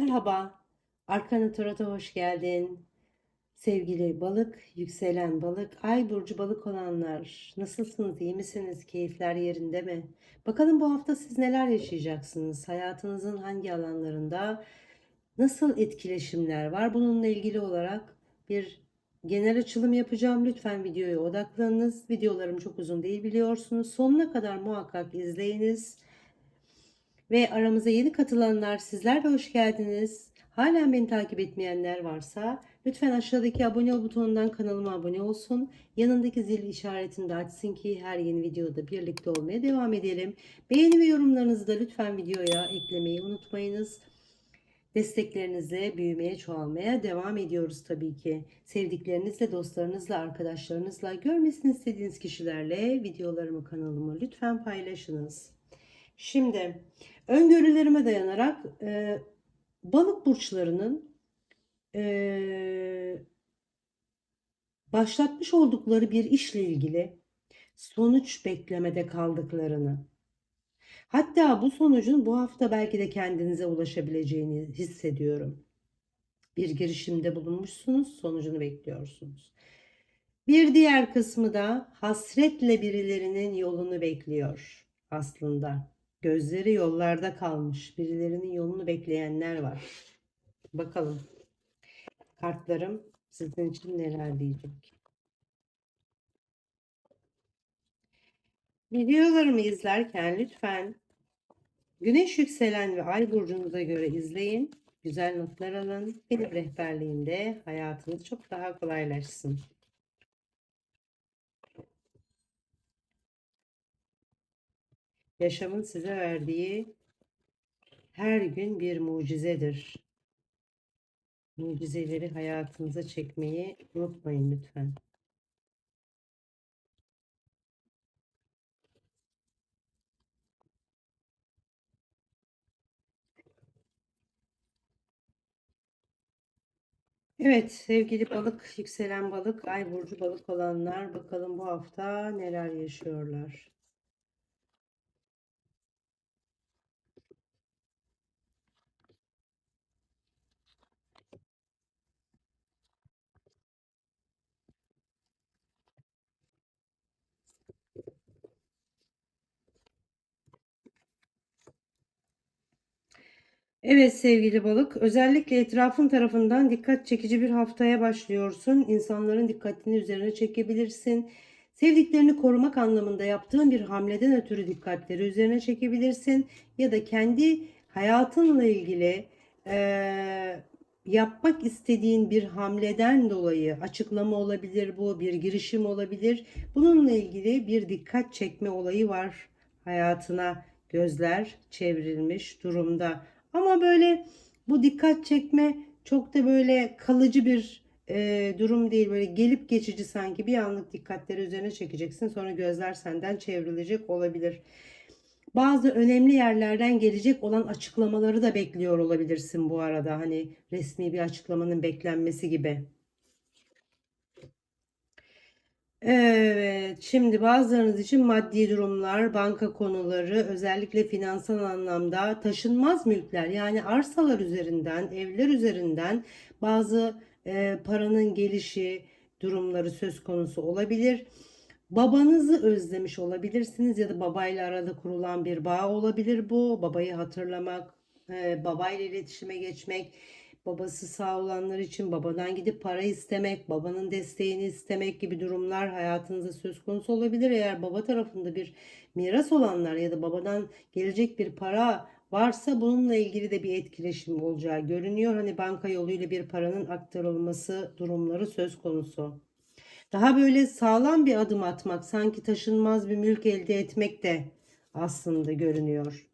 Merhaba, Arkana Tarot'a hoş geldin. Sevgili balık, yükselen balık, ay burcu balık olanlar, nasılsınız, iyi misiniz, keyifler yerinde mi? Bakalım bu hafta siz neler yaşayacaksınız, hayatınızın hangi alanlarında, nasıl etkileşimler var? Bununla ilgili olarak bir genel açılım yapacağım. Lütfen videoya odaklanınız. Videolarım çok uzun değil biliyorsunuz. Sonuna kadar muhakkak izleyiniz. Ve aramıza yeni katılanlar sizler de hoş geldiniz. Halen beni takip etmeyenler varsa lütfen aşağıdaki abone ol butonundan kanalıma abone olsun. Yanındaki zil işaretini de açsın ki her yeni videoda birlikte olmaya devam edelim. Beğeni ve yorumlarınızı da lütfen videoya eklemeyi unutmayınız. Desteklerinizle büyümeye, çoğalmaya devam ediyoruz tabii ki. Sevdiklerinizle, dostlarınızla, arkadaşlarınızla, görmesini istediğiniz kişilerle videolarımı, kanalımı lütfen paylaşınız. Şimdi öngörülerime dayanarak e, balık burçlarının e, başlatmış oldukları bir işle ilgili sonuç beklemede kaldıklarını, hatta bu sonucun bu hafta belki de kendinize ulaşabileceğini hissediyorum. Bir girişimde bulunmuşsunuz, sonucunu bekliyorsunuz. Bir diğer kısmı da hasretle birilerinin yolunu bekliyor aslında. Gözleri yollarda kalmış. Birilerinin yolunu bekleyenler var. Bakalım. Kartlarım sizin için neler diyecek. Videolarımı izlerken lütfen Güneş yükselen ve ay burcunuza göre izleyin. Güzel notlar alın. Benim rehberliğimde hayatınız çok daha kolaylaşsın. Yaşamın size verdiği her gün bir mucizedir. Mucizeleri hayatınıza çekmeyi unutmayın lütfen. Evet sevgili balık, yükselen balık, ay burcu balık olanlar bakalım bu hafta neler yaşıyorlar. Evet sevgili balık, özellikle etrafın tarafından dikkat çekici bir haftaya başlıyorsun. İnsanların dikkatini üzerine çekebilirsin. Sevdiklerini korumak anlamında yaptığın bir hamleden ötürü dikkatleri üzerine çekebilirsin. Ya da kendi hayatınla ilgili eee, yapmak istediğin bir hamleden dolayı açıklama olabilir bu, bir girişim olabilir. Bununla ilgili bir dikkat çekme olayı var hayatına. Gözler çevrilmiş durumda. Ama böyle bu dikkat çekme çok da böyle kalıcı bir e, durum değil. Böyle gelip geçici sanki bir anlık dikkatleri üzerine çekeceksin. Sonra gözler senden çevrilecek olabilir. Bazı önemli yerlerden gelecek olan açıklamaları da bekliyor olabilirsin bu arada. Hani resmi bir açıklamanın beklenmesi gibi. Evet, şimdi bazılarınız için maddi durumlar, banka konuları, özellikle finansal anlamda taşınmaz mülkler yani arsalar üzerinden, evler üzerinden bazı e, paranın gelişi durumları söz konusu olabilir. Babanızı özlemiş olabilirsiniz ya da babayla arada kurulan bir bağ olabilir bu. Babayı hatırlamak, e, babayla iletişime geçmek babası sağ olanlar için babadan gidip para istemek, babanın desteğini istemek gibi durumlar hayatınızda söz konusu olabilir. Eğer baba tarafında bir miras olanlar ya da babadan gelecek bir para varsa bununla ilgili de bir etkileşim olacağı görünüyor. Hani banka yoluyla bir paranın aktarılması durumları söz konusu. Daha böyle sağlam bir adım atmak, sanki taşınmaz bir mülk elde etmek de aslında görünüyor.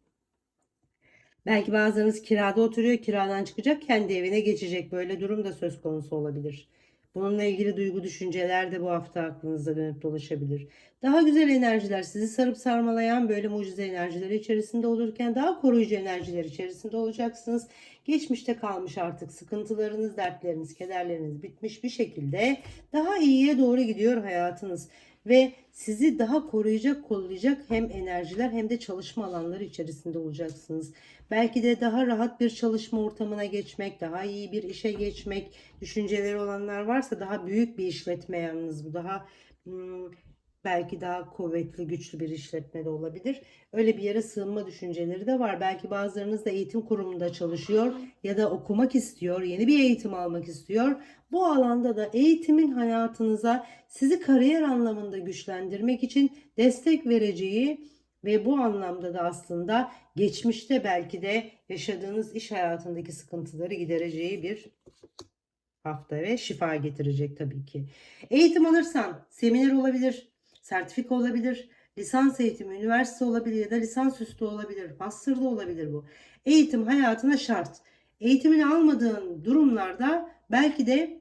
Belki bazılarınız kirada oturuyor, kiradan çıkacak, kendi evine geçecek. Böyle durum da söz konusu olabilir. Bununla ilgili duygu düşünceler de bu hafta aklınızda dönüp dolaşabilir. Daha güzel enerjiler sizi sarıp sarmalayan böyle mucize enerjileri içerisinde olurken daha koruyucu enerjiler içerisinde olacaksınız. Geçmişte kalmış artık sıkıntılarınız, dertleriniz, kederleriniz bitmiş bir şekilde daha iyiye doğru gidiyor hayatınız. Ve sizi daha koruyacak, kollayacak hem enerjiler hem de çalışma alanları içerisinde olacaksınız. Belki de daha rahat bir çalışma ortamına geçmek, daha iyi bir işe geçmek düşünceleri olanlar varsa daha büyük bir işletme yalnız bu daha hmm, belki daha kuvvetli, güçlü bir işletme de olabilir. Öyle bir yere sığınma düşünceleri de var. Belki bazılarınız da eğitim kurumunda çalışıyor ya da okumak istiyor, yeni bir eğitim almak istiyor. Bu alanda da eğitimin hayatınıza sizi kariyer anlamında güçlendirmek için destek vereceği ve bu anlamda da aslında geçmişte belki de yaşadığınız iş hayatındaki sıkıntıları gidereceği bir hafta ve şifa getirecek tabii ki. Eğitim alırsan seminer olabilir, sertifika olabilir, lisans eğitimi, üniversite olabilir ya da lisans üstü olabilir, master olabilir bu. Eğitim hayatına şart. Eğitimini almadığın durumlarda belki de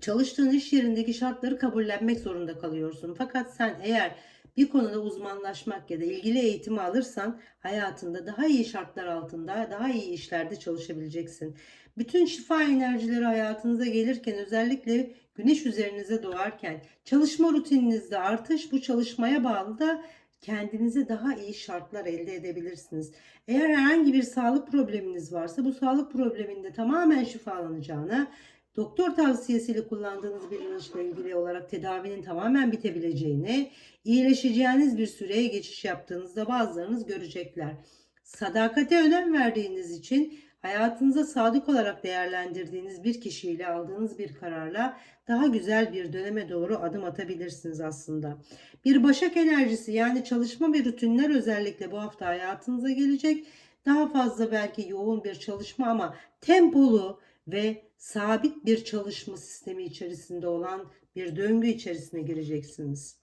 çalıştığın iş yerindeki şartları kabullenmek zorunda kalıyorsun. Fakat sen eğer bir konuda uzmanlaşmak ya da ilgili eğitimi alırsan hayatında daha iyi şartlar altında daha iyi işlerde çalışabileceksin. Bütün şifa enerjileri hayatınıza gelirken özellikle güneş üzerinize doğarken çalışma rutininizde artış bu çalışmaya bağlı da kendinize daha iyi şartlar elde edebilirsiniz. Eğer herhangi bir sağlık probleminiz varsa bu sağlık probleminde tamamen şifalanacağına doktor tavsiyesiyle kullandığınız bir ilaçla ilgili olarak tedavinin tamamen bitebileceğini, iyileşeceğiniz bir süreye geçiş yaptığınızda bazılarınız görecekler. Sadakate önem verdiğiniz için hayatınıza sadık olarak değerlendirdiğiniz bir kişiyle aldığınız bir kararla daha güzel bir döneme doğru adım atabilirsiniz aslında. Bir başak enerjisi yani çalışma ve rutinler özellikle bu hafta hayatınıza gelecek. Daha fazla belki yoğun bir çalışma ama tempolu ve sabit bir çalışma sistemi içerisinde olan bir döngü içerisine gireceksiniz.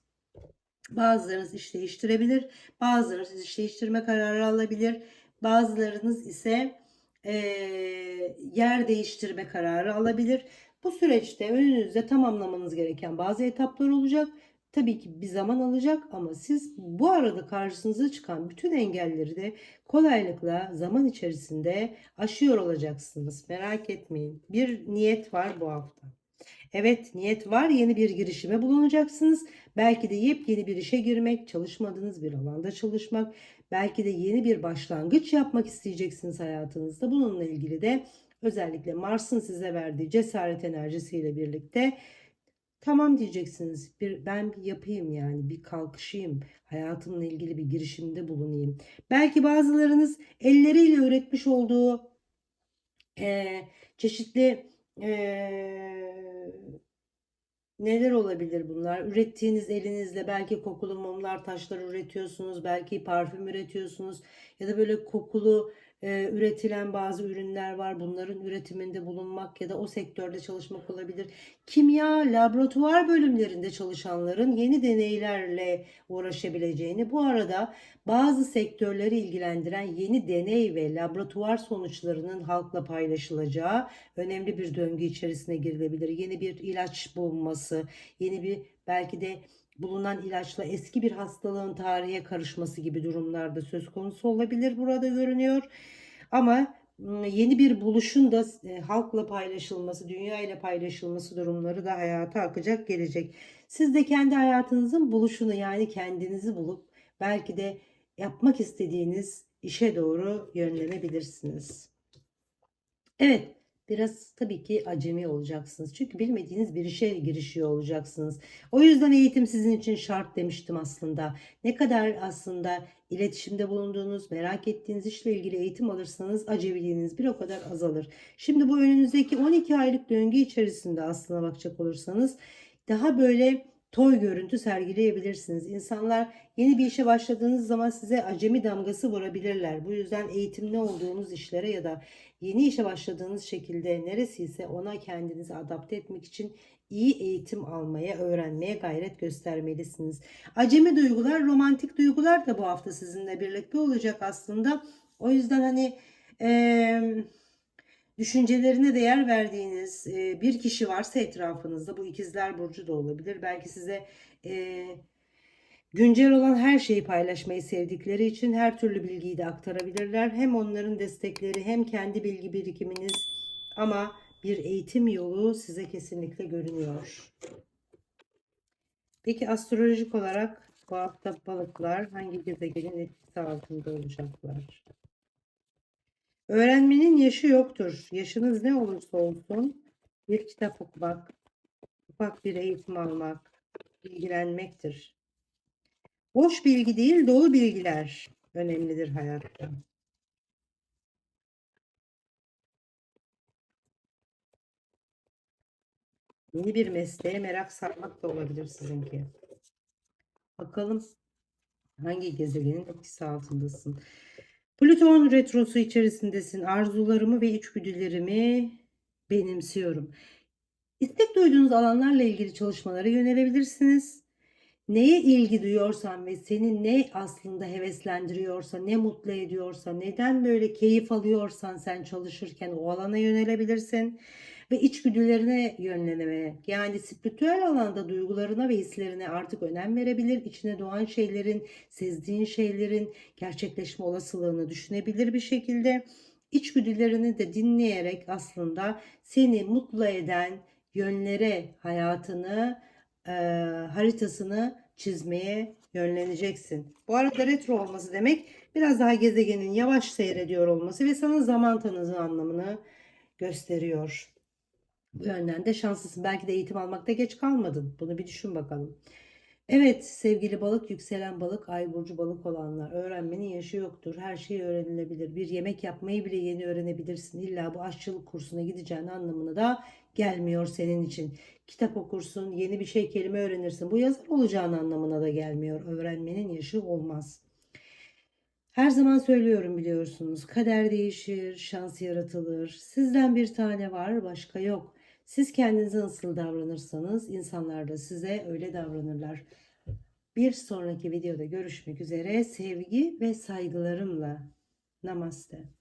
Bazılarınız iş değiştirebilir, bazılarınız iş değiştirme kararı alabilir, bazılarınız ise e, yer değiştirme kararı alabilir. Bu süreçte önünüzde tamamlamanız gereken bazı etaplar olacak. Tabii ki bir zaman alacak ama siz bu arada karşınıza çıkan bütün engelleri de kolaylıkla zaman içerisinde aşıyor olacaksınız. Merak etmeyin. Bir niyet var bu hafta. Evet niyet var yeni bir girişime bulunacaksınız. Belki de yepyeni bir işe girmek, çalışmadığınız bir alanda çalışmak, belki de yeni bir başlangıç yapmak isteyeceksiniz hayatınızda. Bununla ilgili de özellikle Mars'ın size verdiği cesaret enerjisiyle birlikte tamam diyeceksiniz. Bir ben bir yapayım yani bir kalkışayım. Hayatımla ilgili bir girişimde bulunayım. Belki bazılarınız elleriyle üretmiş olduğu eee, çeşitli eee, neler olabilir bunlar? Ürettiğiniz elinizle belki kokulu mumlar, taşlar üretiyorsunuz, belki parfüm üretiyorsunuz ya da böyle kokulu e, üretilen bazı ürünler var. Bunların üretiminde bulunmak ya da o sektörde çalışmak olabilir. Kimya, laboratuvar bölümlerinde çalışanların yeni deneylerle uğraşabileceğini, bu arada bazı sektörleri ilgilendiren yeni deney ve laboratuvar sonuçlarının halkla paylaşılacağı önemli bir döngü içerisine girilebilir. Yeni bir ilaç bulunması, yeni bir belki de bulunan ilaçla eski bir hastalığın tarihe karışması gibi durumlarda söz konusu olabilir burada görünüyor. Ama ıı, yeni bir buluşun da e, halkla paylaşılması, dünya ile paylaşılması durumları da hayata akacak gelecek. Siz de kendi hayatınızın buluşunu yani kendinizi bulup belki de yapmak istediğiniz işe doğru yönlenebilirsiniz. Evet, Biraz tabii ki acemi olacaksınız. Çünkü bilmediğiniz bir işe girişiyor olacaksınız. O yüzden eğitim sizin için şart demiştim aslında. Ne kadar aslında iletişimde bulunduğunuz, merak ettiğiniz işle ilgili eğitim alırsanız acemiliğiniz bir o kadar azalır. Şimdi bu önünüzdeki 12 aylık döngü içerisinde aslına bakacak olursanız daha böyle toy görüntü sergileyebilirsiniz. İnsanlar yeni bir işe başladığınız zaman size acemi damgası vurabilirler. Bu yüzden eğitimli olduğunuz işlere ya da yeni işe başladığınız şekilde neresiyse ona kendinizi adapte etmek için iyi eğitim almaya, öğrenmeye gayret göstermelisiniz. Acemi duygular, romantik duygular da bu hafta sizinle birlikte olacak aslında. O yüzden hani eee düşüncelerine değer verdiğiniz bir kişi varsa etrafınızda bu ikizler burcu da olabilir. Belki size e, güncel olan her şeyi paylaşmayı sevdikleri için her türlü bilgiyi de aktarabilirler. Hem onların destekleri hem kendi bilgi birikiminiz ama bir eğitim yolu size kesinlikle görünüyor. Peki astrolojik olarak bu hafta balıklar hangi gezegenin etkisi altında olacaklar? Öğrenmenin yaşı yoktur. Yaşınız ne olursa olsun bir kitap okumak, ufak bir eğitim almak, bilgilenmektir. Boş bilgi değil, dolu bilgiler önemlidir hayatta. Yeni bir mesleğe merak sarmak da olabilir sizinki. Bakalım hangi gezegenin etkisi altındasın. Plüton retrosu içerisindesin. Arzularımı ve içgüdülerimi benimsiyorum. İstek duyduğunuz alanlarla ilgili çalışmalara yönelebilirsiniz. Neye ilgi duyuyorsan ve seni ne aslında heveslendiriyorsa, ne mutlu ediyorsa, neden böyle keyif alıyorsan sen çalışırken o alana yönelebilirsin ve içgüdülerine yönlenemeye yani spiritüel alanda duygularına ve hislerine artık önem verebilir. İçine doğan şeylerin, sezdiğin şeylerin gerçekleşme olasılığını düşünebilir bir şekilde. İçgüdülerini de dinleyerek aslında seni mutlu eden yönlere hayatını e, haritasını çizmeye yönleneceksin. Bu arada retro olması demek biraz daha gezegenin yavaş seyrediyor olması ve sana zaman tanıdığı anlamını gösteriyor. Bu yönden de şanslısın. Belki de eğitim almakta geç kalmadın. Bunu bir düşün bakalım. Evet sevgili balık, yükselen balık, ay burcu balık olanlar. Öğrenmenin yaşı yoktur. Her şey öğrenilebilir. Bir yemek yapmayı bile yeni öğrenebilirsin. İlla bu aşçılık kursuna gideceğin anlamına da gelmiyor senin için. Kitap okursun, yeni bir şey kelime öğrenirsin. Bu yazar olacağın anlamına da gelmiyor. Öğrenmenin yaşı olmaz. Her zaman söylüyorum biliyorsunuz. Kader değişir, şans yaratılır. Sizden bir tane var, başka yok. Siz kendinize nasıl davranırsanız insanlar da size öyle davranırlar. Bir sonraki videoda görüşmek üzere. Sevgi ve saygılarımla. Namaste.